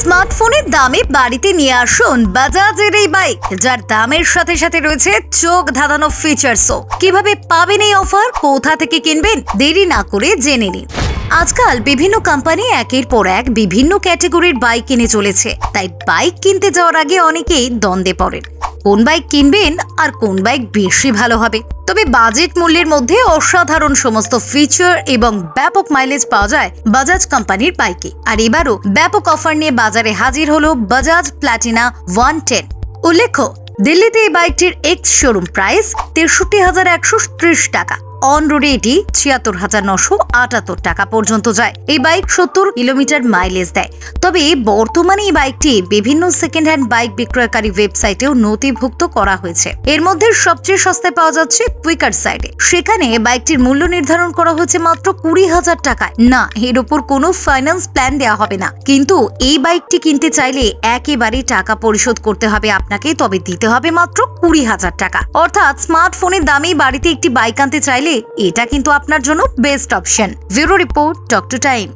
স্মার্টফোনের দামে বাড়িতে নিয়ে আসুন বাজাজের এই বাইক, যার দামের সাথে সাথে রয়েছে চোখ ধাঁধানো ফিচার্সও কীভাবে পাবেন এই অফার কোথা থেকে কিনবেন? দেরি না করে জেনে নিন। আজকাল বিভিন্ন কোম্পানি একের পর এক বিভিন্ন ক্যাটাগরির বাইক কিনে চলেছে। তাই বাইক কিনতে যাওয়ার আগে অনেকেই দ্বন্দ্বে পড়েন। কোন বাইক কিনবেন আর কোন বাইক বেশি ভালো হবে। তবে বাজেট মূল্যের মধ্যে অসাধারণ সমস্ত ফিচার এবং ব্যাপক মাইলেজ পাওয়া যায় বাজাজ কোম্পানির বাইকে আর এবারও ব্যাপক অফার নিয়ে বাজারে হাজির হলো বাজাজ প্ল্যাটিনা ওয়ান টেন। উল্লেখ্য, দিল্লিতে এই বাইকটির এক্স শোরুম প্রাইস তেষট্টি হাজার একশো ত্রিশ টাকা। অন রোডে এটি ছিয়াত্তর হাজার নশো আটাত্তর টাকা পর্যন্ত যায়। এই বাইক সত্তর কিলোমিটার মাইলেজ দেয়। তবে বর্তমানে এই বাইকটি বিভিন্ন সেকেন্ড হ্যান্ড বাইক বিক্রয়কারী ওয়েবসাইটেও নথিভুক্ত করা হয়েছে। এর মধ্যে সবচেয়ে সস্তায় পাওয়া যাচ্ছে কুইকার সাইডে সেখানে বাইকটির মূল্য নির্ধারণ করা হয়েছে মাত্র কুড়ি হাজার টাকায়। না, এর উপর কোনো ফাইন্যান্স প্ল্যান দেওয়া হবে না। কিন্তু এই বাইকটি কিনতে চাইলে একেবারে টাকা পরিশোধ করতে হবে আপনাকে, তবে দিতে হবে মাত্র কুড়ি হাজার টাকা। অর্থাৎ স্মার্টফোনের দামেই বাড়িতে একটি বাইক আনতে চাইলে এটা কিন্তু আপনার জন্য best option bureau report talk to time